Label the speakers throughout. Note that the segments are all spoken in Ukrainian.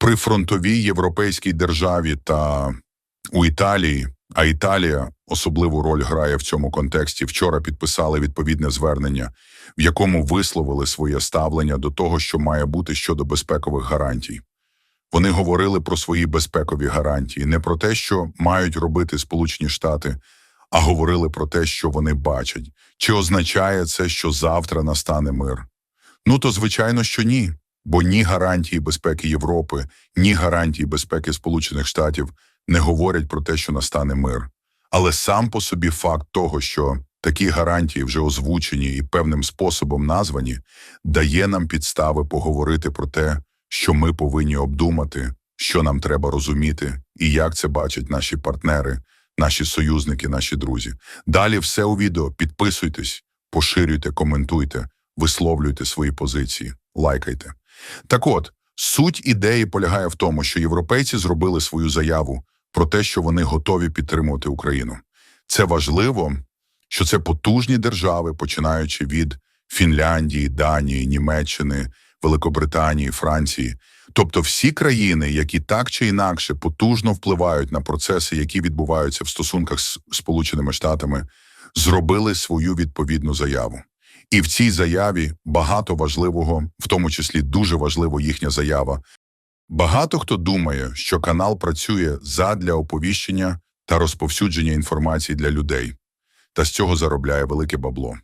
Speaker 1: При фронтовій європейській державі та у Італії, а Італія особливу роль грає в цьому контексті. Вчора підписали відповідне звернення, в якому висловили своє ставлення до того, що має бути щодо безпекових гарантій. Вони говорили про свої безпекові гарантії, не про те, що мають робити Сполучені Штати, а говорили про те, що вони бачать. Чи означає це, що завтра настане мир? Ну то звичайно, що ні. Бо ні гарантії безпеки Європи, ні гарантії безпеки Сполучених Штатів не говорять про те, що настане мир. Але сам по собі факт того, що такі гарантії вже озвучені і певним способом названі, дає нам підстави поговорити про те, що ми повинні обдумати, що нам треба розуміти, і як це бачать наші партнери, наші союзники, наші друзі. Далі все у відео. Підписуйтесь, поширюйте, коментуйте, висловлюйте свої позиції, лайкайте. Так от, суть ідеї полягає в тому, що європейці зробили свою заяву про те, що вони готові підтримувати Україну. Це важливо, що це потужні держави, починаючи від Фінляндії, Данії, Німеччини, Великобританії, Франції, тобто всі країни, які так чи інакше потужно впливають на процеси, які відбуваються в стосунках з Сполученими Штатами, зробили свою відповідну заяву. І в цій заяві багато важливого, в тому числі дуже важливо їхня заява. Багато хто думає, що канал працює задля оповіщення та розповсюдження інформації для людей, та з цього заробляє велике бабло.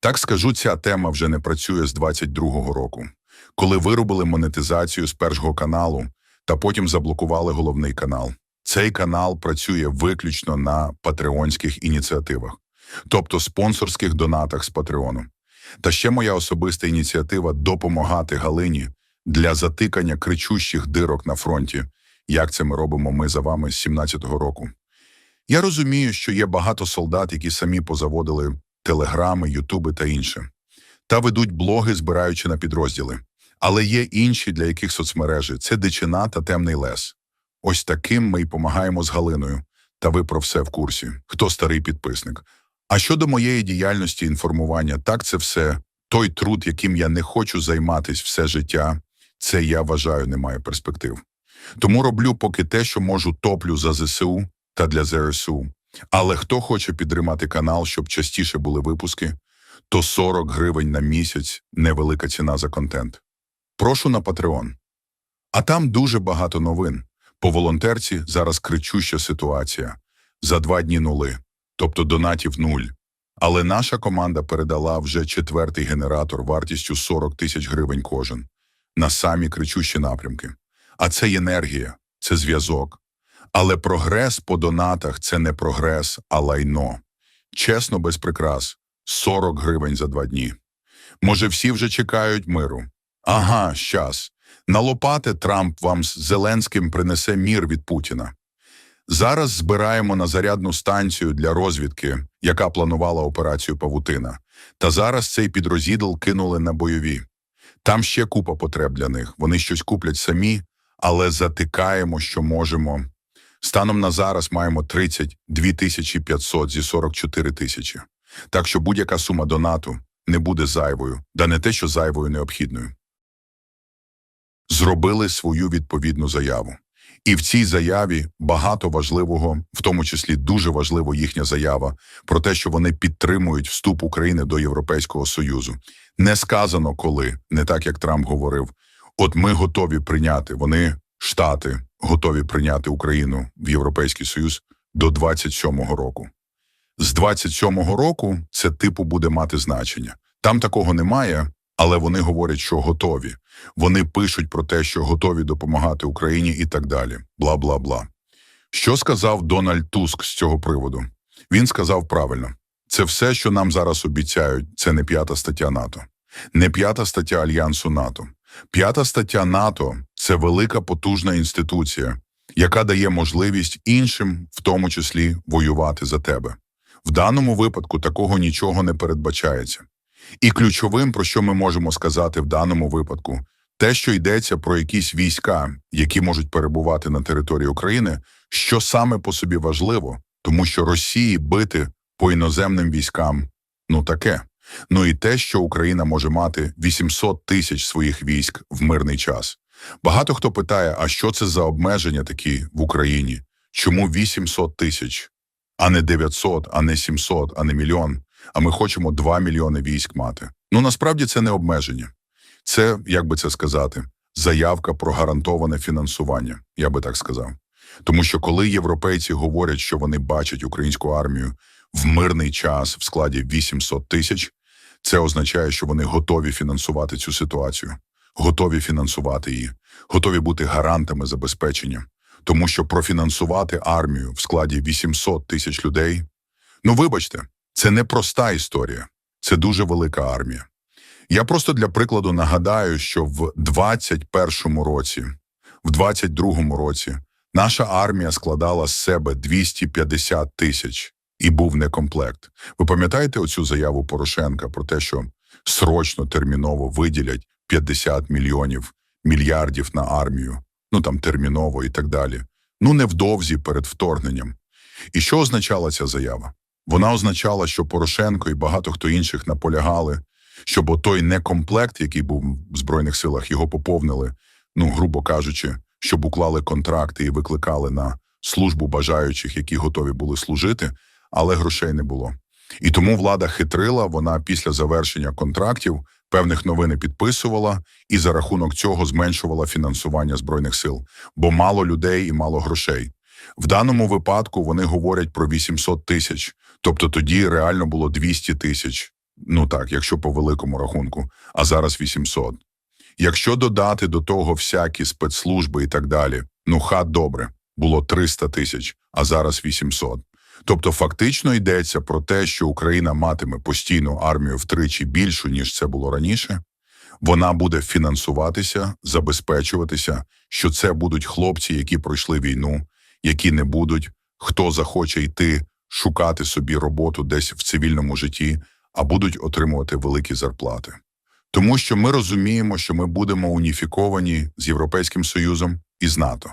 Speaker 1: Так скажу, ця тема вже не працює з 22-го року, коли виробили монетизацію з першого каналу та потім заблокували головний канал. Цей канал працює виключно на патреонських ініціативах, тобто спонсорських донатах з Патреону. Та ще моя особиста ініціатива допомагати Галині для затикання кричущих дирок на фронті, як це ми робимо ми за вами з 17-го року. Я розумію, що є багато солдат, які самі позаводили телеграми, ютуби та інше, та ведуть блоги, збираючи на підрозділи. Але є інші, для яких соцмережі це дичина та темний лес. Ось таким ми й помагаємо з Галиною. Та ви про все в курсі, хто старий підписник. А щодо моєї діяльності інформування, так це все той труд, яким я не хочу займатись все життя, це я вважаю не має перспектив. Тому роблю поки те, що можу, топлю за ЗСУ та для ЗРСУ. Але хто хоче підтримати канал, щоб частіше були випуски, то 40 гривень на місяць невелика ціна за контент. Прошу на Patreon. А там дуже багато новин. По волонтерці зараз кричуща ситуація. За два дні нули, тобто донатів нуль. Але наша команда передала вже четвертий генератор вартістю 40 тисяч гривень кожен на самі кричущі напрямки. А це енергія, це зв'язок. Але прогрес по донатах це не прогрес, а лайно. Чесно, без прикрас 40 гривень за два дні. Може, всі вже чекають миру. Ага, щас. На лопати Трамп вам з Зеленським принесе мір від Путіна. Зараз збираємо на зарядну станцію для розвідки, яка планувала операцію Павутина. Та зараз цей підрозідл кинули на бойові. Там ще купа потреб для них. Вони щось куплять самі, але затикаємо, що можемо. Станом на зараз маємо 32 тисячі 500 зі 44 тисячі. Так що будь-яка сума донату не буде зайвою, да не те, що зайвою необхідною. Зробили свою відповідну заяву. І в цій заяві багато важливого, в тому числі дуже важливо їхня заява про те, що вони підтримують вступ України до Європейського Союзу. Не сказано коли, не так як Трамп говорив. От ми готові прийняти. Вони штати готові прийняти Україну в Європейський Союз до 27-го року. З 27-го року це типу буде мати значення. Там такого немає, але вони говорять, що готові. Вони пишуть про те, що готові допомагати Україні і так далі. Бла бла бла. Що сказав Дональд Туск з цього приводу? Він сказав правильно: це все, що нам зараз обіцяють, це не п'ята стаття НАТО, не п'ята стаття Альянсу НАТО. П'ята стаття НАТО це велика потужна інституція, яка дає можливість іншим, в тому числі, воювати за тебе. В даному випадку такого нічого не передбачається. І ключовим, про що ми можемо сказати в даному випадку, те, що йдеться про якісь війська, які можуть перебувати на території України, що саме по собі важливо, тому що Росії бити по іноземним військам ну таке. Ну і те, що Україна може мати 800 тисяч своїх військ в мирний час. Багато хто питає, а що це за обмеження такі в Україні? Чому 800 тисяч, а не 900, а не 700, а не мільйон? А ми хочемо 2 мільйони військ мати. Ну насправді це не обмеження. Це, як би це сказати, заявка про гарантоване фінансування, я би так сказав. Тому що коли європейці говорять, що вони бачать українську армію в мирний час в складі 800 тисяч, це означає, що вони готові фінансувати цю ситуацію, готові фінансувати її, готові бути гарантами забезпечення. Тому що профінансувати армію в складі 800 тисяч людей, ну вибачте, це не проста історія, це дуже велика армія. Я просто для прикладу нагадаю, що в 21-му році, в 22-му році наша армія складала з себе 250 тисяч і був некомплект. Ви пам'ятаєте оцю заяву Порошенка про те, що срочно терміново виділять 50 мільйонів мільярдів на армію, ну там терміново і так далі. Ну невдовзі перед вторгненням. І що означала ця заява? Вона означала, що Порошенко і багато хто інших наполягали, щоб отой некомплект, який був в Збройних силах, його поповнили, ну, грубо кажучи, щоб уклали контракти і викликали на службу бажаючих, які готові були служити, але грошей не було. І тому влада хитрила, вона після завершення контрактів певних новин підписувала і за рахунок цього зменшувала фінансування Збройних сил, бо мало людей і мало грошей. В даному випадку вони говорять про 800 тисяч, тобто тоді реально було 200 тисяч. Ну так, якщо по великому рахунку, а зараз 800. Якщо додати до того всякі спецслужби і так далі, ну хат добре, було 300 тисяч, а зараз 800. Тобто фактично йдеться про те, що Україна матиме постійну армію втричі більшу, ніж це було раніше. Вона буде фінансуватися, забезпечуватися, що це будуть хлопці, які пройшли війну, які не будуть, хто захоче йти шукати собі роботу десь в цивільному житті, а будуть отримувати великі зарплати. Тому що ми розуміємо, що ми будемо уніфіковані з Європейським Союзом і з НАТО.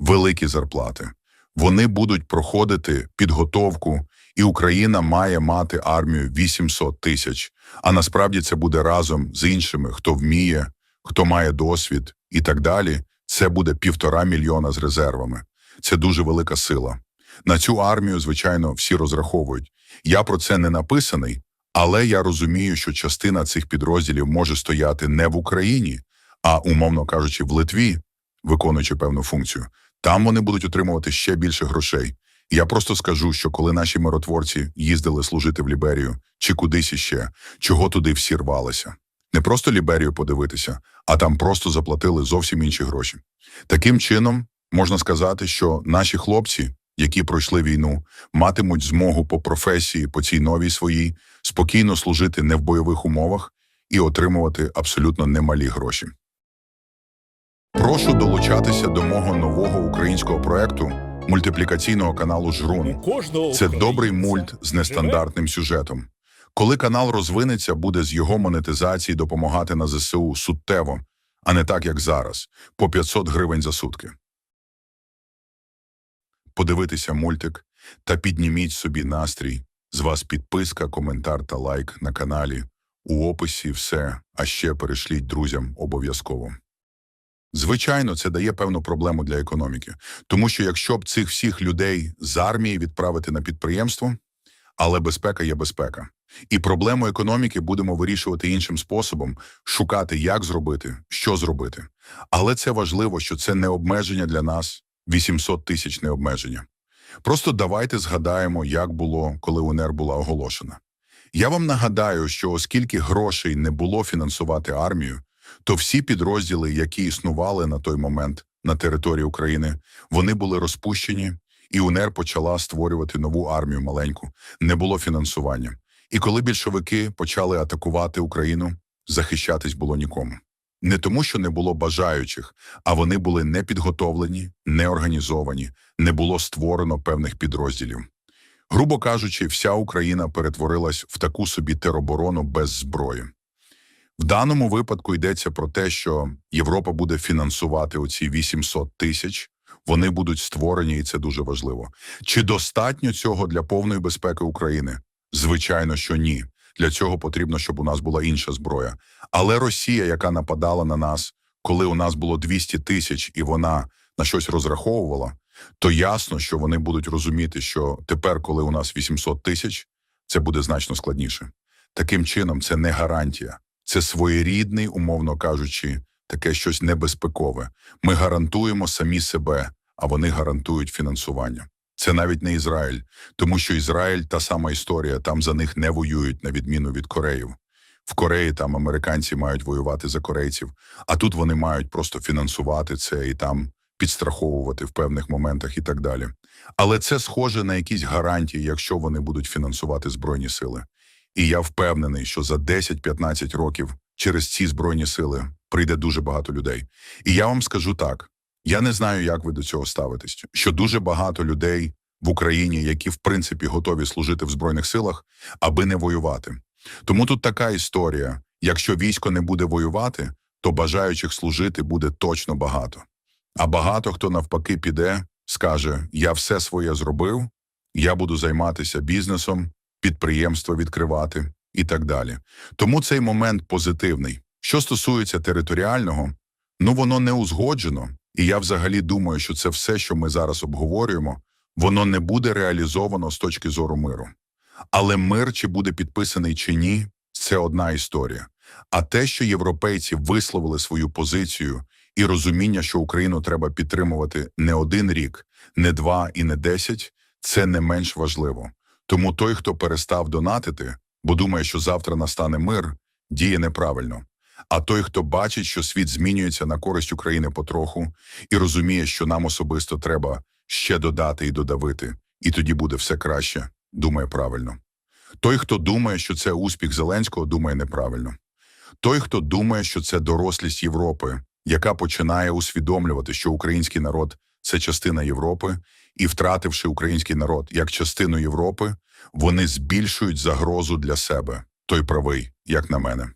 Speaker 1: Великі зарплати. Вони будуть проходити підготовку, і Україна має мати армію 800 тисяч. А насправді це буде разом з іншими, хто вміє, хто має досвід і так далі. Це буде півтора мільйона з резервами. Це дуже велика сила. На цю армію, звичайно, всі розраховують. Я про це не написаний, але я розумію, що частина цих підрозділів може стояти не в Україні, а, умовно кажучи, в Литві, виконуючи певну функцію. Там вони будуть отримувати ще більше грошей. Я просто скажу, що коли наші миротворці їздили служити в Ліберію чи кудись іще, чого туди всі рвалися. Не просто Ліберію подивитися, а там просто заплатили зовсім інші гроші. Таким чином, можна сказати, що наші хлопці, які пройшли війну, матимуть змогу по професії, по цій новій своїй, спокійно служити не в бойових умовах і отримувати абсолютно немалі гроші. Прошу долучатися до мого нового українського проекту мультиплікаційного каналу Жрун. Це добрий мульт з нестандартним сюжетом. Коли канал розвинеться, буде з його монетизації допомагати на ЗСУ суттєво, а не так, як зараз, по 500 гривень за сутки. Подивитися мультик та підніміть собі настрій. З вас підписка, коментар та лайк на каналі. У описі все, а ще перешліть друзям обов'язково. Звичайно, це дає певну проблему для економіки, тому що якщо б цих всіх людей з армії відправити на підприємство, але безпека є безпека. І проблему економіки будемо вирішувати іншим способом, шукати, як зробити, що зробити. Але це важливо, що це не обмеження для нас, 800 тисяч не обмеження. Просто давайте згадаємо, як було, коли УНР була оголошена. Я вам нагадаю, що оскільки грошей не було фінансувати армію, то всі підрозділи, які існували на той момент на території України, вони були розпущені, і УНР почала створювати нову армію маленьку. Не було фінансування. І коли більшовики почали атакувати Україну, захищатись було нікому. Не тому, що не було бажаючих, а вони були непідготовлені, неорганізовані, не було створено певних підрозділів. Грубо кажучи, вся Україна перетворилась в таку собі тероборону без зброї. В даному випадку йдеться про те, що Європа буде фінансувати оці 800 тисяч, вони будуть створені, і це дуже важливо. Чи достатньо цього для повної безпеки України? Звичайно, що ні. Для цього потрібно, щоб у нас була інша зброя. Але Росія, яка нападала на нас, коли у нас було 200 тисяч і вона на щось розраховувала, то ясно, що вони будуть розуміти, що тепер, коли у нас 800 тисяч, це буде значно складніше. Таким чином, це не гарантія, це своєрідний, умовно кажучи, таке щось небезпекове. Ми гарантуємо самі себе, а вони гарантують фінансування. Це навіть не Ізраїль, тому що Ізраїль та сама історія, там за них не воюють, на відміну від Кореїв. В Кореї там американці мають воювати за корейців, а тут вони мають просто фінансувати це і там підстраховувати в певних моментах і так далі. Але це схоже на якісь гарантії, якщо вони будуть фінансувати збройні сили. І я впевнений, що за 10-15 років через ці збройні сили прийде дуже багато людей. І я вам скажу так: я не знаю, як ви до цього ставитесь. Що дуже багато людей в Україні, які в принципі готові служити в збройних силах, аби не воювати. Тому тут така історія: якщо військо не буде воювати, то бажаючих служити буде точно багато. А багато хто навпаки піде, скаже: Я все своє зробив, я буду займатися бізнесом, підприємство відкривати і так далі. Тому цей момент позитивний. Що стосується територіального, ну воно не узгоджено, і я взагалі думаю, що це все, що ми зараз обговорюємо, воно не буде реалізовано з точки зору миру. Але мир, чи буде підписаний чи ні, це одна історія. А те, що європейці висловили свою позицію і розуміння, що Україну треба підтримувати не один рік, не два і не десять, це не менш важливо. Тому той, хто перестав донатити, бо думає, що завтра настане мир, діє неправильно. А той, хто бачить, що світ змінюється на користь України потроху, і розуміє, що нам особисто треба ще додати і додавити, і тоді буде все краще, думає правильно. Той, хто думає, що це успіх Зеленського, думає неправильно. Той, хто думає, що це дорослість Європи, яка починає усвідомлювати, що український народ це частина Європи, і втративши український народ як частину Європи, вони збільшують загрозу для себе. Той правий, як на мене.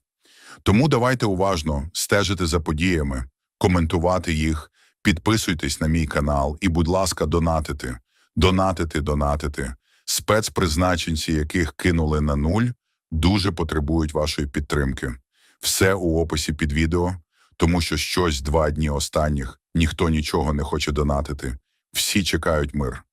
Speaker 1: Тому давайте уважно стежити за подіями, коментувати їх, підписуйтесь на мій канал і, будь ласка, донатити, донатити, донатити. Спецпризначенці, яких кинули на нуль, дуже потребують вашої підтримки. Все у описі під відео, тому що щось два дні останніх ніхто нічого не хоче донатити. Всі чекають мир.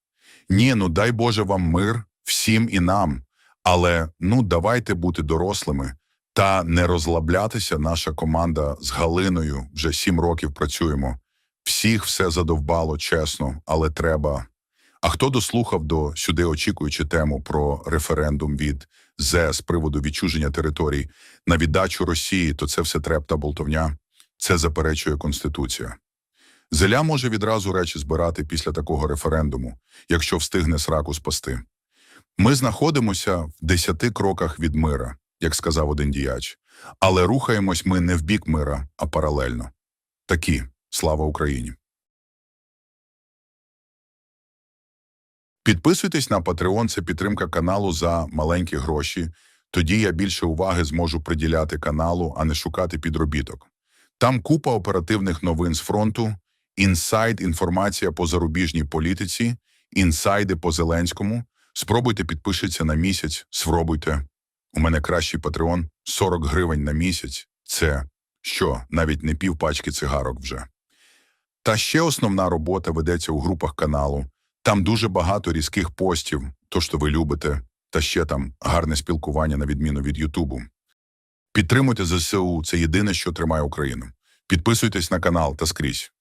Speaker 1: Ні, ну дай Боже вам мир, всім і нам. Але ну давайте бути дорослими та не розлаблятися. Наша команда з Галиною вже сім років працюємо. Всіх все задовбало, чесно, але треба. А хто дослухав до сюди, очікуючи тему про референдум від ЗЕ з приводу відчуження територій на віддачу Росії, то це все треп та болтовня. Це заперечує Конституція. Зеля може відразу речі збирати після такого референдуму, якщо встигне сраку спасти. Ми знаходимося в десяти кроках від мира, як сказав один діяч, але рухаємось ми не в бік мира, а паралельно. Такі слава Україні. Підписуйтесь на Patreon, це підтримка каналу за маленькі гроші. Тоді я більше уваги зможу приділяти каналу, а не шукати підробіток. Там купа оперативних новин з фронту, інсайд, інформація по зарубіжній політиці, інсайди по Зеленському. Спробуйте підпишіться на місяць, спробуйте. У мене кращий Patreon – 40 гривень на місяць. Це що, навіть не пів пачки цигарок вже. Та ще основна робота ведеться у групах каналу. Там дуже багато різких постів, то що ви любите, та ще там гарне спілкування на відміну від Ютубу. Підтримуйте ЗСУ, це єдине, що тримає Україну. Підписуйтесь на канал та скрізь.